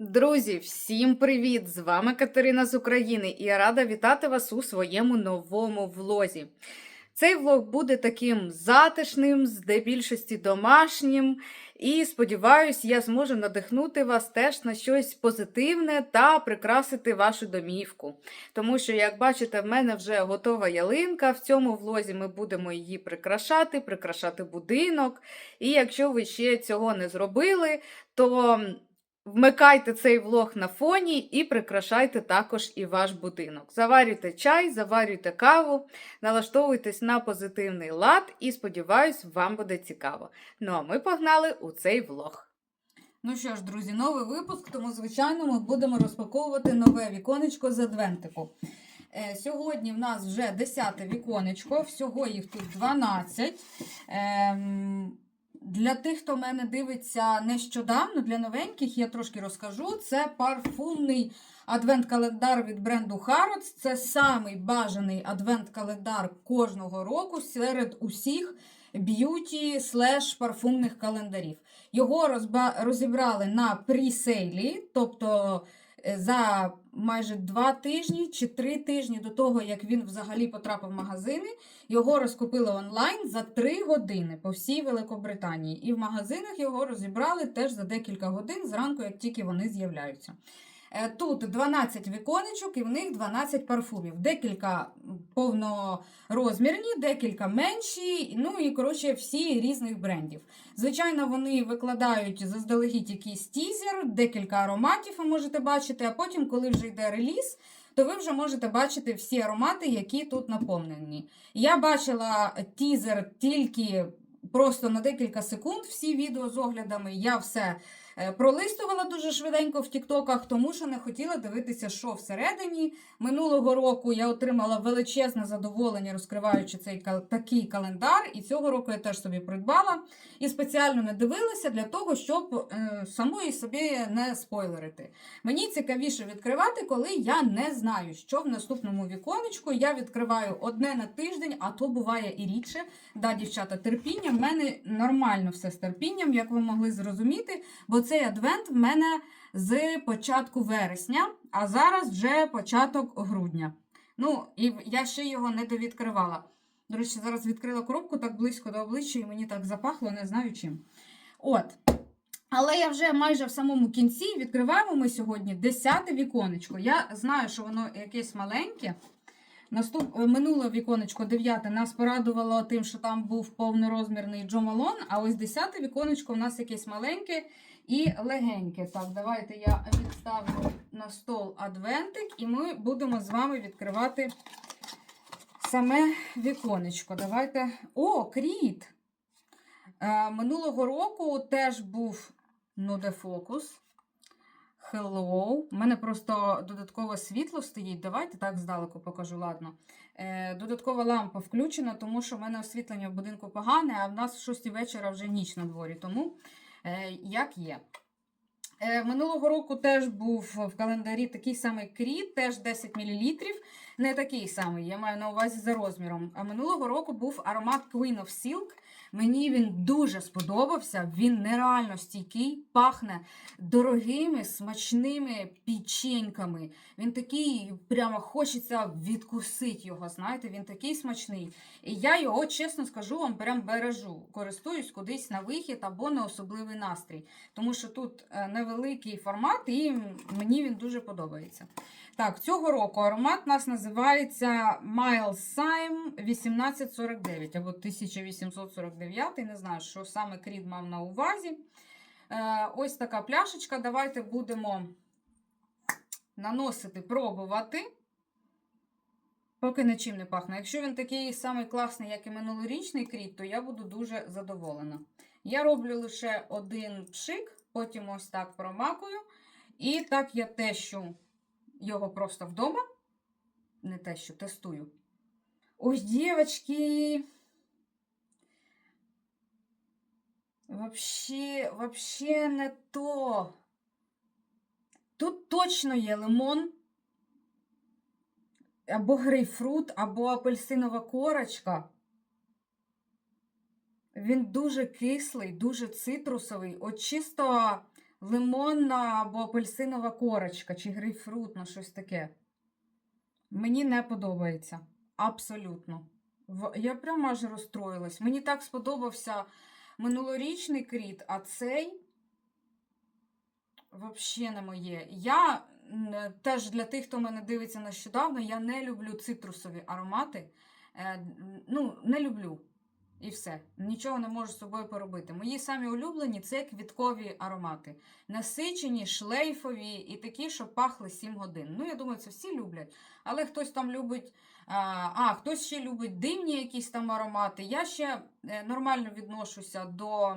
Друзі, всім привіт! З вами Катерина з України і я рада вітати вас у своєму новому влозі. Цей влог буде таким затишним, здебільшості домашнім, і сподіваюсь, я зможу надихнути вас теж на щось позитивне та прикрасити вашу домівку. Тому що, як бачите, в мене вже готова ялинка. В цьому влозі ми будемо її прикрашати, прикрашати будинок. І якщо ви ще цього не зробили, то Вмикайте цей влог на фоні і прикрашайте також і ваш будинок. Заварюйте чай, заварюйте каву, налаштовуйтесь на позитивний лад і сподіваюсь, вам буде цікаво. Ну а ми погнали у цей влог. Ну що ж, друзі, новий випуск, тому, звичайно, ми будемо розпаковувати нове віконечко з адвентику. Е, Сьогодні в нас вже 10 віконечко, всього їх тут 12. Ем, для тих, хто мене дивиться нещодавно, для новеньких я трошки розкажу. Це парфумний адвент-календар від бренду Harrods. Це самий бажаний адвент-календар кожного року серед усіх б'юті слеш парфумних календарів. Його розібрали на пресейлі, тобто за майже два тижні чи три тижні до того, як він взагалі потрапив в магазини. Його розкупили онлайн за три години по всій Великобританії. І в магазинах його розібрали теж за декілька годин зранку, як тільки вони з'являються. Е, Тут 12 віконечок і в них 12 парфумів. Декілька повнорозмірні, декілька менші, ну і коротше всі різних брендів. Звичайно, вони викладають заздалегідь якийсь тізер, декілька ароматів ви можете бачити, а потім, коли вже йде реліз, то ви вже можете бачити всі аромати, які тут наповнені. Я бачила тізер тільки просто на декілька секунд. Всі відео з оглядами я все пролистувала дуже швиденько в Тіктоках, тому що не хотіла дивитися, що всередині. Минулого року я отримала величезне задоволення, розкриваючи цей такий календар. І цього року я теж собі придбала і спеціально не дивилася для того, щоб е, самої собі не спойлерити. Мені цікавіше відкривати, коли я не знаю, що в наступному віконечку. Я відкриваю одне на тиждень, а то буває і рідше. Да, дівчата, терпіння. В мене нормально все з терпінням, як ви могли зрозуміти, бо цей адвент в мене з початку вересня, а зараз вже початок грудня. Ну, і я ще його не довідкривала. До речі, зараз відкрила коробку так близько до обличчя, і мені так запахло, не знаю чим. От. Але я вже майже в самому кінці відкриваємо ми сьогодні 10 віконечко. Я знаю, що воно якесь маленьке. Наступ... е, Минуле віконечко 9 нас порадувало тим, що там був повнорозмірний Джо Малон, а ось 10 віконечко у нас якесь маленьке і легеньке. Так, давайте я відставлю на стол адвентик, і ми будемо з вами відкривати саме віконечко. Давайте. О, кріт! Е, минулого року теж був ну, фокус. Hello. У мене просто додаткове світло стоїть. Давайте так здалеку покажу, ладно. Е, додаткова лампа включена, тому що в мене освітлення в будинку погане, а в нас в 6 вечора вже ніч на дворі. Тому як є. Е, Минулого року теж був в календарі такий самий кріт, теж 10 мл. Не такий самий, я маю на увазі за розміром. А минулого року був аромат Queen of Silk. Мені він дуже сподобався. Він нереально стійкий, пахне дорогими, смачними печеньками. Він такий, прямо хочеться відкусити його. Знаєте, він такий смачний. І я його, чесно скажу, вам прям бережу. Користуюсь кудись на вихід або на особливий настрій. Тому що тут е, невеликий формат, і мені він дуже подобається. Так, цього року аромат у нас називається Miles Sime 1849 або 1849. Не знаю, що саме Крід мав на увазі. Е, ось така пляшечка. Давайте будемо наносити, пробувати. Поки нічим не пахне. Якщо він такий самий класний, як і минулорічний кріт, то я буду дуже задоволена. Я роблю лише один пшик, потім ось так промакую. І так я тещу його просто вдома. Не те, що тестую. Ось, дівчатки. Вообще, вообще не то. Тут точно є лимон, або грейпфрут, або апельсинова корочка. Він дуже кислий, дуже цитрусовий. От чисто лимонна або апельсинова корочка, чи грейпфрутна, щось таке. Мені не подобається. Абсолютно. Я прямо аж розстроїлась. Мені так сподобався минулорічний кріт, а цей взагалі не моє. Я теж для тих, хто мене дивиться нещодавно, я не люблю цитрусові аромати. Е, ну, не люблю. І все. Нічого не можу з собою поробити. Мої самі улюблені це квіткові аромати. Насичені, шлейфові і такі, що пахли 7 годин. Ну, я думаю, це всі люблять. Але хтось там любить. А, а хтось ще любить димні якісь там аромати. Я ще е, нормально відношуся до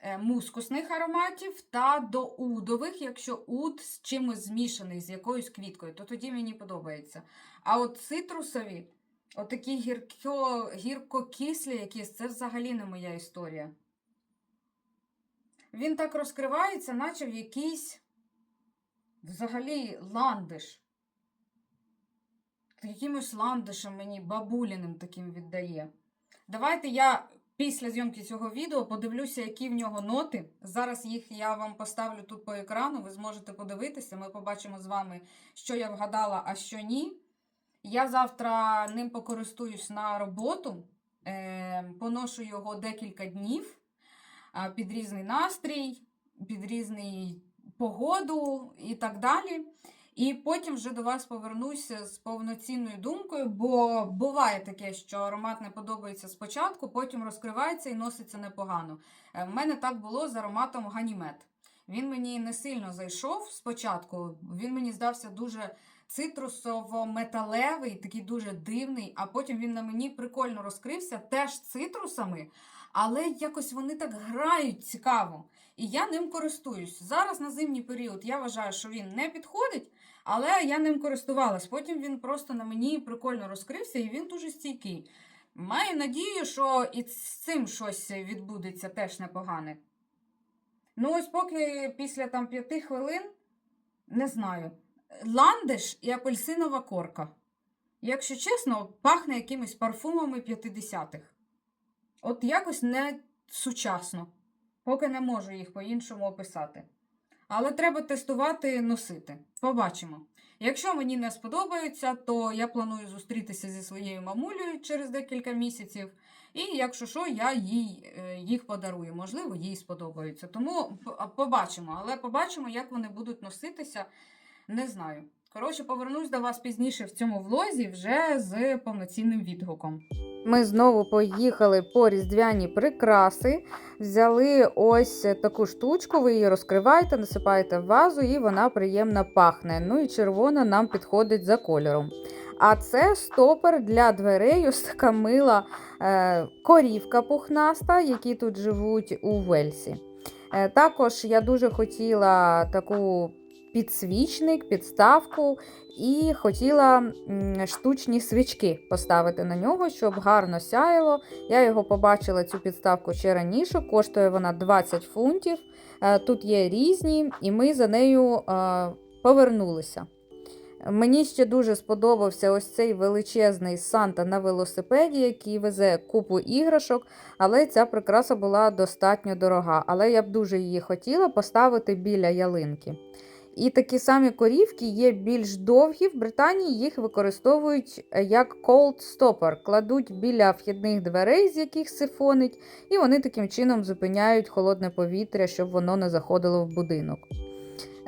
е, мускусних ароматів та до удових, якщо уд з чимось змішаний, з якоюсь квіткою, то тоді мені подобається. А от цитрусові, отакі гірко, гірко-кислі якісь, це взагалі не моя історія. Він так розкривається, наче в якийсь взагалі ландиш. Якимось ландишем мені бабуліним таким віддає. Давайте я після зйомки цього відео подивлюся, які в нього ноти. Зараз їх я вам поставлю тут по екрану, ви зможете подивитися. Ми побачимо з вами, що я вгадала, а що ні. Я завтра ним покористуюсь на роботу, е, поношу його декілька днів під різний настрій, під різний погоду і так далі. І потім вже до вас повернуся з повноцінною думкою, бо буває таке, що аромат не подобається спочатку, потім розкривається і носиться непогано. Е, В мене так було з ароматом Ганімед. Він мені не сильно зайшов спочатку, він мені здався дуже цитрусово-металевий, такий дуже дивний, а потім він на мені прикольно розкрився, теж цитрусами, але якось вони так грають цікаво. І я ним користуюсь. Зараз на зимній період я вважаю, що він не підходить, але я ним користувалась. Потім він просто на мені прикольно розкрився і він дуже стійкий. Маю надію, що і з цим щось відбудеться теж непогане. Ну, ось поки після там п'яти хвилин не знаю. Ландиш і апельсинова корка. Якщо чесно, пахне якимись парфумами 50-х. От якось не сучасно. Поки не можу їх по-іншому описати. Але треба тестувати, носити. Побачимо. Якщо мені не сподобаються, то я планую зустрітися зі своєю мамулею через декілька місяців. І якщо що, я їй е, їх подарую. Можливо, їй сподобаються. Тому побачимо. Але побачимо, як вони будуть носитися. Не знаю. Коротше, повернусь до вас пізніше в цьому влозі вже з повноцінним відгуком. Ми знову поїхали по різдвяні прикраси. Взяли ось таку штучку, ви її розкриваєте, насипаєте в вазу, і вона приємно пахне. Ну і червона нам підходить за кольором. А це стопер для дверей, ось така мила е, корівка пухнаста, які тут живуть у Вельсі. Е, також я дуже хотіла таку підсвічник, підставку і хотіла штучні свічки поставити на нього, щоб гарно сяяло. Я його побачила цю підставку ще раніше, коштує вона 20 фунтів. Е, Тут є різні, і ми за нею е, повернулися. Мені ще дуже сподобався ось цей величезний Санта на велосипеді, який везе купу іграшок, але ця прикраса була достатньо дорога. Але я б дуже її хотіла поставити біля ялинки. І такі самі корівки є більш довгі. В Британії їх використовують е, як cold stopper, кладуть біля вхідних дверей, з яких сифонить, і вони таким чином зупиняють холодне повітря, щоб воно не заходило в будинок.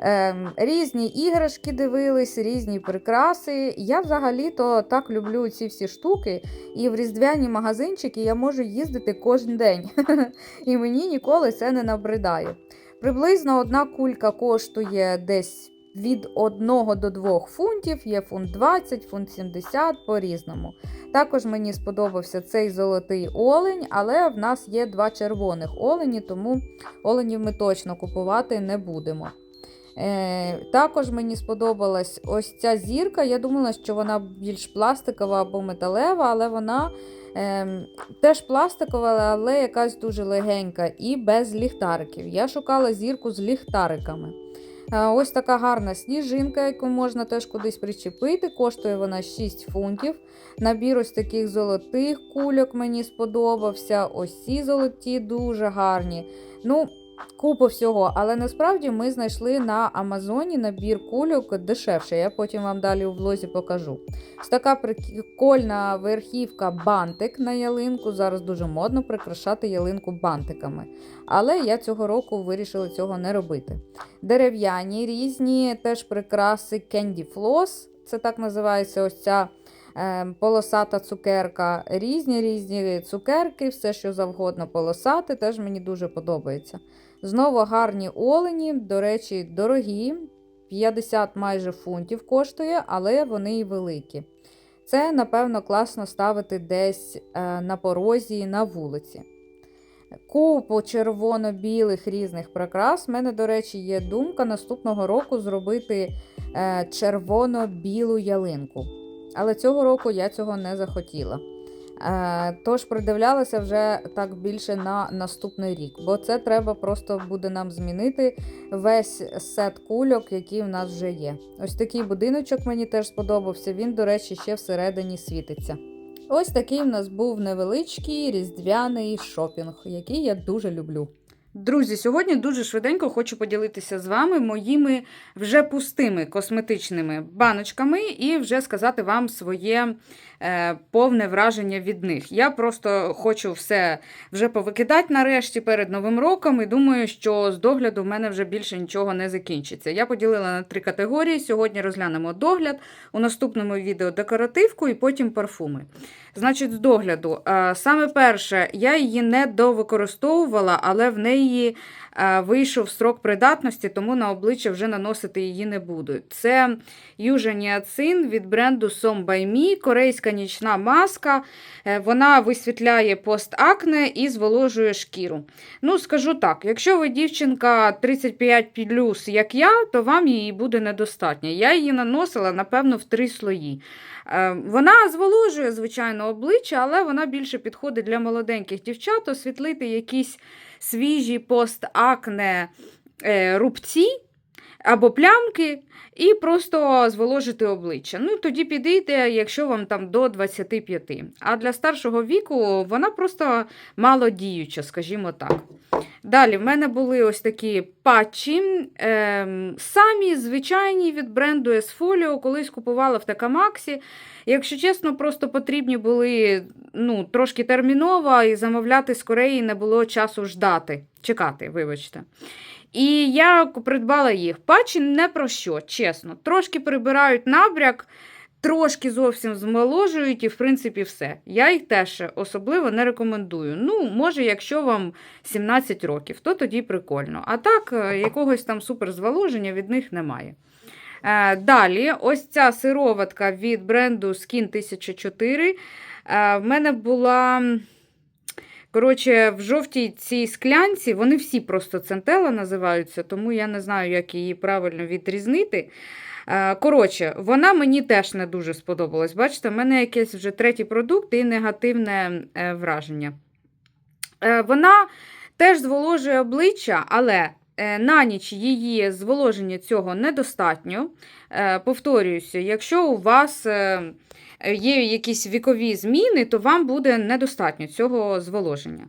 Ем, різні іграшки дивились, різні прикраси. Я взагалі-то так люблю ці всі штуки, і в різдвяні магазинчики я можу їздити кожен день. І мені ніколи це не набридає. Приблизно одна кулька коштує десь від 1 до 2 фунтів, є фунт 20, фунт 70 по-різному. Також мені сподобався цей золотий олень, але в нас є два червоних олені, тому оленів ми точно купувати не будемо. Е, також мені сподобалась ось ця зірка. Я думала, що вона більш пластикова або металева, але вона е, теж пластикова, але якась дуже легенька і без ліхтариків. Я шукала зірку з ліхтариками. Е, ось така гарна сніжинка, яку можна теж кудись причепити. Коштує вона 6 фунтів. Набір ось таких золотих кульок мені сподобався. Ось ці золоті дуже гарні. Ну, купу всього. Але насправді ми знайшли на Амазоні набір кульок дешевше. Я потім вам далі у влозі покажу. Ось така прикольна верхівка бантик на ялинку. Зараз дуже модно прикрашати ялинку бантиками. Але я цього року вирішила цього не робити. Дерев'яні різні теж прикраси Candy Floss. Це так називається ось ця е, полосата цукерка. Різні різні цукерки, все що завгодно полосати, теж мені дуже подобається. Знову гарні олені, до речі, дорогі. 50 майже фунтів коштує, але вони і великі. Це, напевно, класно ставити десь е, на порозі на вулиці. Купу червоно-білих різних прикрас. У мене, до речі, є думка наступного року зробити е, червоно-білу ялинку. Але цього року я цього не захотіла. Е, тож придивлялася вже так більше на наступний рік, бо це треба просто буде нам змінити весь сет кульок, які в нас вже є. Ось такий будиночок мені теж сподобався. Він, до речі, ще всередині світиться. Ось такий в нас був невеличкий різдвяний шопінг, який я дуже люблю. Друзі, сьогодні дуже швиденько хочу поділитися з вами моїми вже пустими косметичними баночками і вже сказати вам своє е, повне враження від них. Я просто хочу все вже повикидати нарешті перед Новим роком і думаю, що з догляду в мене вже більше нічого не закінчиться. Я поділила на три категорії. Сьогодні розглянемо догляд, у наступному відео декоративку і потім парфуми. Значить, з догляду, е, саме перше, я її не довикористовувала, але в неї е, вийшов строк придатності, тому на обличчя вже наносити її не буду. Це Южа Ніацин від бренду Som корейська нічна маска. Е, Вона висвітляє постакне і зволожує шкіру. Ну, скажу так: якщо ви дівчинка 35 як я, то вам її буде недостатньо. Я її наносила, напевно, в три слої. Е, Вона зволожує, звичайно, обличчя, але вона більше підходить для молоденьких дівчат, освітлити якісь свіжі постакне е, рубці або плямки. І просто зволожити обличчя. Ну, тоді підійде, якщо вам там до 25. А для старшого віку вона просто мало діюча, скажімо так. Далі, в мене були ось такі патчі, ем, самі звичайні від бренду Esfolio, колись купувала в Такамаксі. Якщо чесно, просто потрібні були ну, трошки терміново, і замовляти з Кореї не було часу ждати, чекати, вибачте. І я придбала їх. Патчі не про що, чесно. Трошки прибирають набряк, трошки зовсім змоложують, і, в принципі, все. Я їх теж особливо не рекомендую. Ну, може, якщо вам 17 років, то тоді прикольно. А так, е, якогось там суперзволоження від них немає. Е, Далі, ось ця сироватка від бренду Skin 1004. Е, В мене була. Коротше, в жовтій цій склянці вони всі просто центела називаються, тому я не знаю, як її правильно відрізнити. Е, Коротше, вона мені теж не дуже сподобалась. Бачите, в мене якийсь вже третій продукт і негативне е, враження. Е, Вона теж зволожує обличчя, але на ніч її зволоження цього недостатньо. Повторююся, якщо у вас є якісь вікові зміни, то вам буде недостатньо цього зволоження.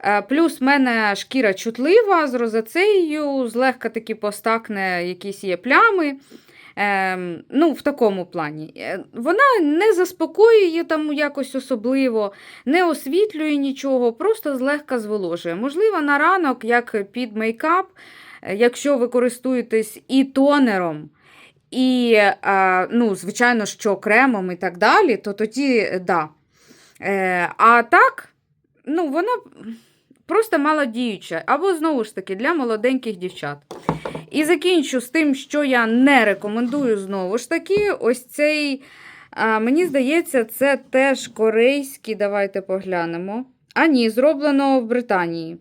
Е, Плюс в мене шкіра чутлива з розацеєю, злегка таки постакне якісь є плями. Ем, ну, в такому плані. Е, Вона не заспокоює там якось особливо, не освітлює нічого, просто злегка зволожує. Можливо, на ранок, як під мейкап, е, якщо ви користуєтесь і тонером, і, е, ну, звичайно, що кремом і так далі, то тоді е, да. Е, а так, ну, вона просто малодіюча. Або, знову ж таки, для молоденьких дівчат. І закінчу з тим, що я не рекомендую знову ж таки, ось цей, мені здається, це теж корейський, давайте поглянемо. А ні, зроблено в Британії.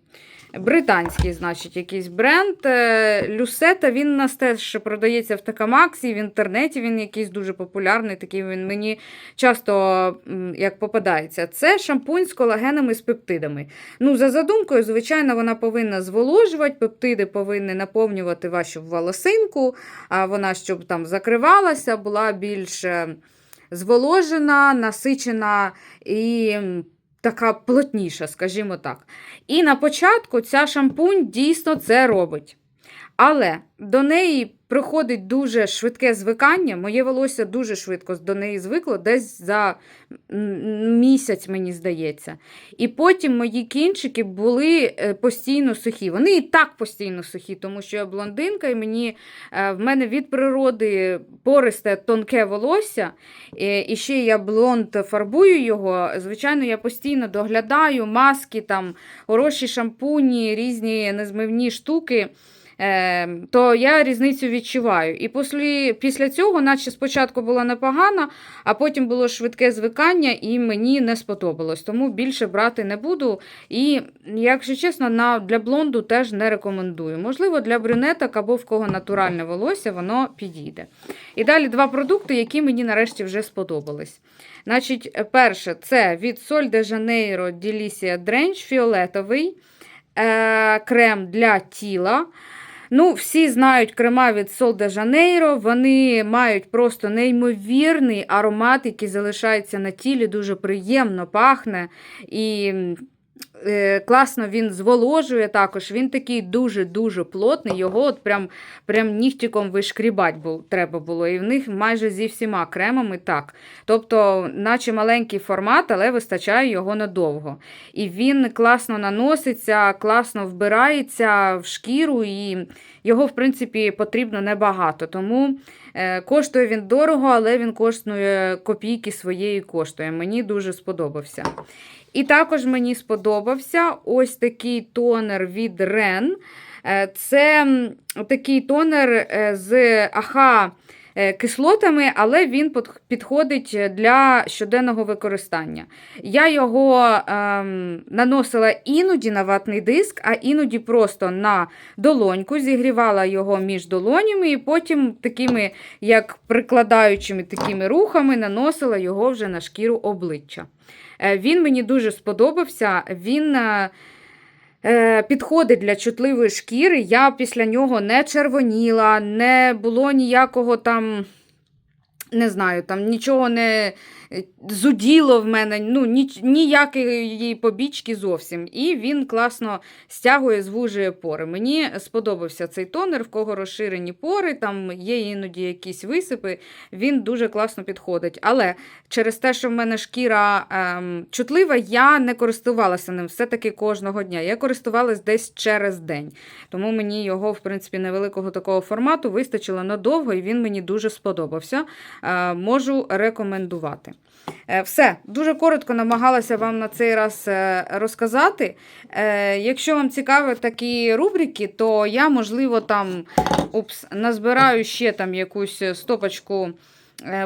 Британський, значить, якийсь бренд. Е, Люсета, він нас теж продається в Такамаксі, в інтернеті він якийсь дуже популярний, такий він мені часто як попадається. Це шампунь з колагенами з пептидами. Ну, За задумкою, звичайно, вона повинна зволожувати, пептиди повинні наповнювати вашу волосинку, а вона, щоб там закривалася, була більш е, зволожена, насичена і така плотніша, скажімо так. І на початку ця шампунь дійсно це робить. Але до неї приходить дуже швидке звикання. Моє волосся дуже швидко до неї звикло, десь за місяць, мені здається. І потім мої кінчики були е, постійно сухі. Вони і так постійно сухі, тому що я блондинка, і мені, е, в мене від природи пористе тонке волосся. І ще я блонд фарбую його. Звичайно, я постійно доглядаю маски, там, хороші шампуні, різні незмивні штуки. Е, то я різницю відчуваю. І після, після цього, наче спочатку було непогано, а потім було швидке звикання, і мені не сподобалось. Тому більше брати не буду. І, якщо чесно, на, для блонду теж не рекомендую. Можливо, для брюнеток або в кого натуральне волосся, воно підійде. І далі два продукти, які мені нарешті вже сподобались. Значить, перше, це від Sol de Janeiro Delicia Drench фіолетовий е, крем для тіла. Ну, всі знають крема від Sol de Janeiro, вони мають просто неймовірний аромат, який залишається на тілі, дуже приємно пахне. І класно він зволожує також. Він такий дуже-дуже плотний. Його от прям, прям нігтіком вишкрібать бу- треба було. І в них майже зі всіма кремами так. Тобто, наче маленький формат, але вистачає його надовго. І він класно наноситься, класно вбирається в шкіру, і його, в принципі, потрібно небагато. Тому е, коштує він дорого, але він коштує копійки своєї коштує. Мені дуже сподобався. І також мені сподобався ось такий тонер від Ren. Е, Це такий тонер е, з аха е, кислотами, але він підходить для щоденного використання. Я його ем, наносила іноді на ватний диск, а іноді просто на долоньку, зігрівала його між долонями, і потім такими, як прикладаючими такими рухами, наносила його вже на шкіру обличчя. Е, Він мені дуже сподобався. Він е, е, підходить для чутливої шкіри. Я після нього не червоніла, не було ніякого там. Не знаю, там нічого не е, зуділо в мене, ну, ніч, ніякої побічки зовсім. І він класно стягує, звужує пори. Мені сподобався цей тонер, в кого розширені пори, там є іноді якісь висипи, він дуже класно підходить. Але через те, що в мене шкіра ем, чутлива, я не користувалася ним все-таки кожного дня. Я користувалась десь через день. Тому мені його, в принципі, невеликого такого формату вистачило надовго, і він мені дуже сподобався. Е, можу рекомендувати. Е, Все, дуже коротко намагалася вам на цей раз е, розказати. Якщо вам цікаві такі рубрики, то я, можливо, там упс, назбираю ще там якусь стопочку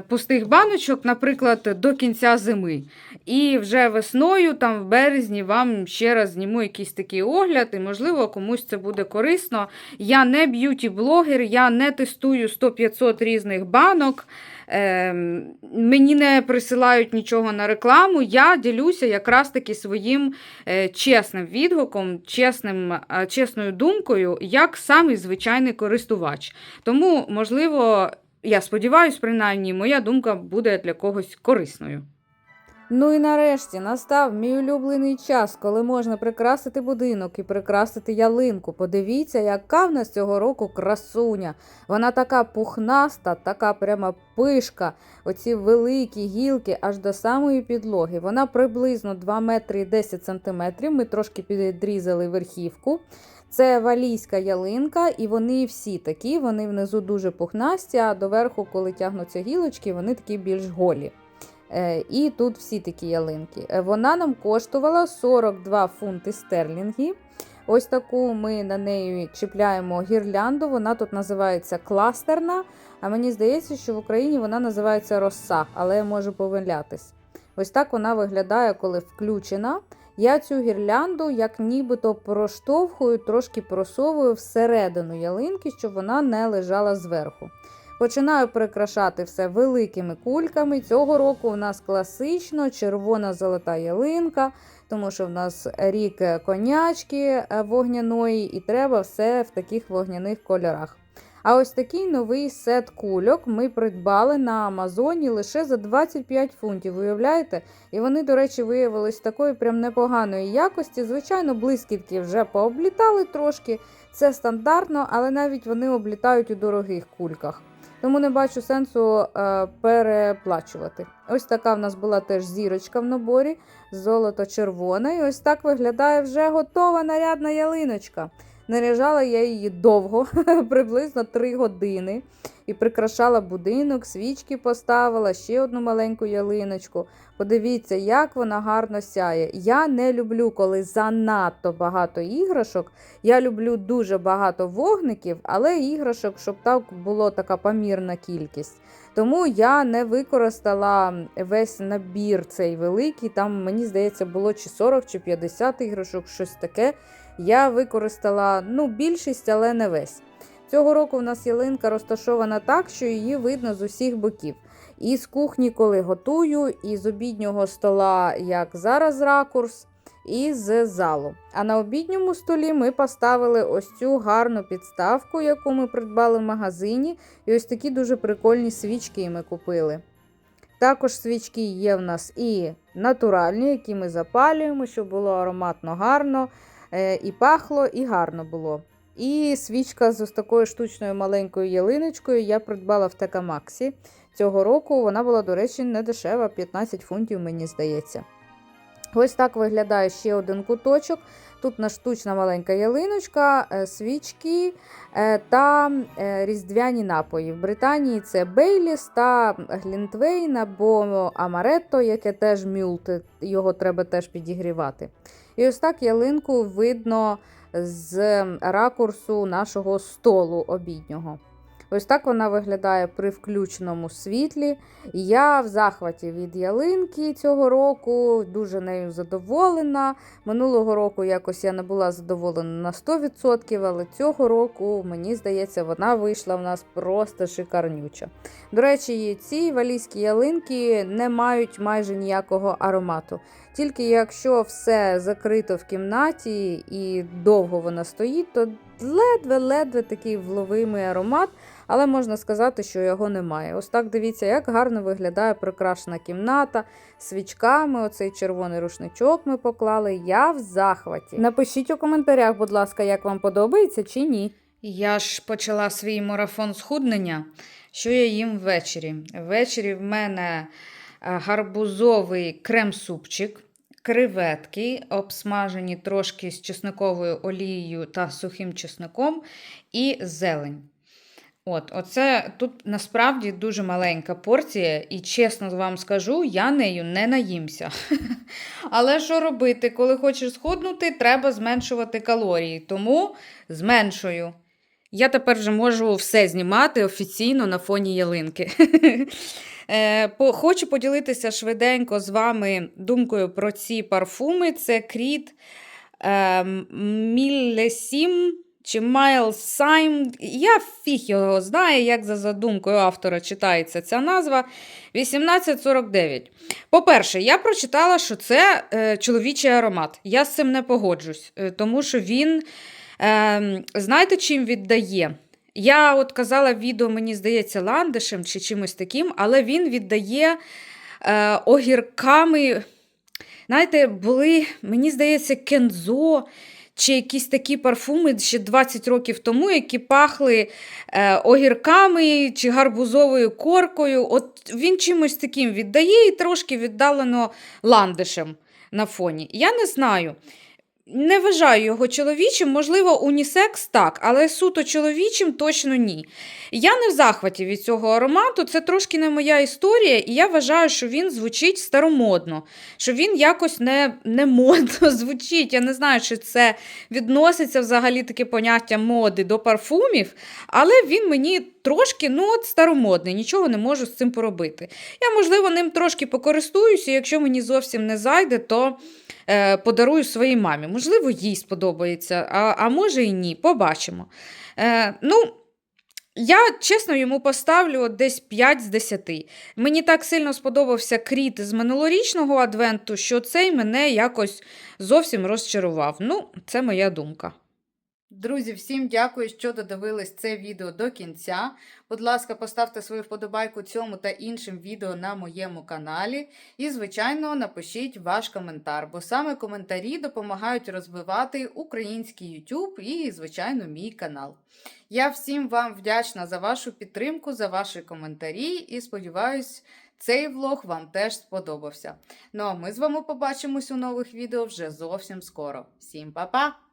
пустих баночок, наприклад, до кінця зими. І вже весною, там в березні, вам ще раз зніму якийсь такий огляд, і, можливо, комусь це буде корисно. Я не б'юті-блогер, я не тестую 100-500 різних банок. Ем, мені не присилають нічого на рекламу. Я ділюся якраз таки своїм е, чесним відгуком, чесним, е, чесною думкою, як самий звичайний користувач. Тому, можливо, я сподіваюся, принаймні, моя думка буде для когось корисною. Ну і нарешті настав мій улюблений час, коли можна прикрасити будинок і прикрасити ялинку. Подивіться, яка в нас цього року красуня. Вона така пухнаста, така пряма пишка. Оці великі гілки аж до самої підлоги. Вона приблизно 2 метри і 10 сантиметрів. Ми трошки підрізали верхівку. Це валійська ялинка, і вони всі такі, вони внизу дуже пухнасті, а доверху, коли тягнуться гілочки, вони такі більш голі. Е, І тут всі такі ялинки. Е, Вона нам коштувала 42 фунти стерлінги. Ось таку ми на неї чіпляємо гірлянду. Вона тут називається кластерна. А мені здається, що в Україні вона називається роса, але я можу помилятись. Ось так вона виглядає, коли включена. Я цю гірлянду як нібито проштовхую, трошки просовую всередину ялинки, щоб вона не лежала зверху. Починаю прикрашати все великими кульками. Цього року у нас класично червона золота ялинка, тому що в нас рік конячки е, вогняної, і треба все в таких вогняних кольорах. А ось такий новий сет кульок ми придбали на Амазоні лише за 25 фунтів. Уявляєте? І вони, до речі, виявились такої прям непоганої якості. Звичайно, блискітки вже пооблітали трошки. Це стандартно, але навіть вони облітають у дорогих кульках. Тому не бачу сенсу е, переплачувати. Ось така в нас була теж зірочка в наборі, золото-червона. І ось так виглядає вже готова нарядна ялиночка. Наряжала я її довго, приблизно 3 години. І прикрашала будинок, свічки поставила, ще одну маленьку ялиночку. Подивіться, як вона гарно сяє. Я не люблю, коли занадто багато іграшок. Я люблю дуже багато вогників, але іграшок, щоб так було така помірна кількість. Тому я не використала весь набір цей великий. Там, мені здається, було чи 40, чи 50 іграшок, щось таке. Я використала ну, більшість, але не весь. Цього року в нас ялинка розташована так, що її видно з усіх боків. І з кухні, коли готую, і з обіднього стола, як зараз ракурс, і з залу. А на обідньому столі ми поставили ось цю гарну підставку, яку ми придбали в магазині. І ось такі дуже прикольні свічки ми купили. Також свічки є в нас і натуральні, які ми запалюємо, щоб було ароматно гарно, і пахло, і гарно було. І свічка з ось такою штучною маленькою ялиночкою я придбала в Текамаксі. Цього року вона була, до речі, не дешева, 15 фунтів, мені здається. Ось так виглядає ще один куточок. Тут у нас штучна маленька ялиночка, е, свічки е, та е, різдвяні напої. В Британії це Бейліс та Глінтвейн або Амаретто, яке теж мюлт, його треба теж підігрівати. І ось так ялинку видно з ракурсу нашого столу обіднього. Ось так вона виглядає при включеному світлі. Я в захваті від ялинки цього року, дуже нею задоволена. Минулого року якось я не була задоволена на 100%, але цього року, мені здається, вона вийшла в нас просто шикарнюча. До речі, ці валійські ялинки не мають майже ніякого аромату. Тільки якщо все закрито в кімнаті і довго вона стоїть, то ледве-ледве такий вловимий аромат, але можна сказати, що його немає. Ось так дивіться, як гарно виглядає прикрашена кімната свічками. Оцей червоний рушничок ми поклали. Я в захваті. Напишіть у коментарях, будь ласка, як вам подобається чи ні. Я ж почала свій марафон схуднення. Що я їм ввечері? Ввечері в мене е, гарбузовий крем-супчик, креветки, обсмажені трошки з чесниковою олією та сухим чесником, і зелень. От, оце тут насправді дуже маленька порція, і чесно вам скажу, я нею не наїмся. Але що робити, коли хочеш схуднути, треба зменшувати калорії. Тому зменшую. Я тепер вже можу все знімати офіційно на фоні ялинки. Е, Хочу поділитися швиденько з вами думкою про ці парфуми. Це Кріт Міллесім чи Майлз Сайм. Я фіг його знаю, як за задумкою автора читається ця назва. 1849. По-перше, я прочитала, що це е, чоловічий аромат. Я з цим не погоджусь, е, тому що він, е, знаєте, чим віддає? Я от казала відео, мені здається, ландишем чи чимось таким, але він віддає е, огірками. Знаєте, були, мені здається, кензо чи якісь такі парфуми ще 20 років тому, які пахли е, огірками чи гарбузовою коркою. От він чимось таким віддає і трошки віддалено ландишем на фоні. Я не знаю. Не вважаю його чоловічим, можливо, унісекс так, але суто чоловічим точно ні. Я не в захваті від цього аромату, це трошки не моя історія, і я вважаю, що він звучить старомодно, що він якось не, не модно звучить. Я не знаю, чи це відноситься взагалі таке поняття моди до парфумів, але він мені трошки ну, от старомодний, нічого не можу з цим поробити. Я, можливо, ним трошки покористуюся, якщо мені зовсім не зайде, то подарую своїй мамі. Можливо, їй сподобається, а, а може і ні. Побачимо. Е, ну, я чесно йому поставлю десь 5 з 10. Мені так сильно сподобався кріт з минулорічного адвенту, що цей мене якось зовсім розчарував. Ну, це моя думка. Друзі, всім дякую, що додивились це відео до кінця. Будь ласка, поставте свою вподобайку цьому та іншим відео на моєму каналі. І, звичайно, напишіть ваш коментар, бо саме коментарі допомагають розвивати український YouTube і, звичайно, мій канал. Я всім вам вдячна за вашу підтримку, за ваші коментарі і сподіваюсь, цей влог вам теж сподобався. Ну а ми з вами побачимось у нових відео вже зовсім скоро. Всім па-па!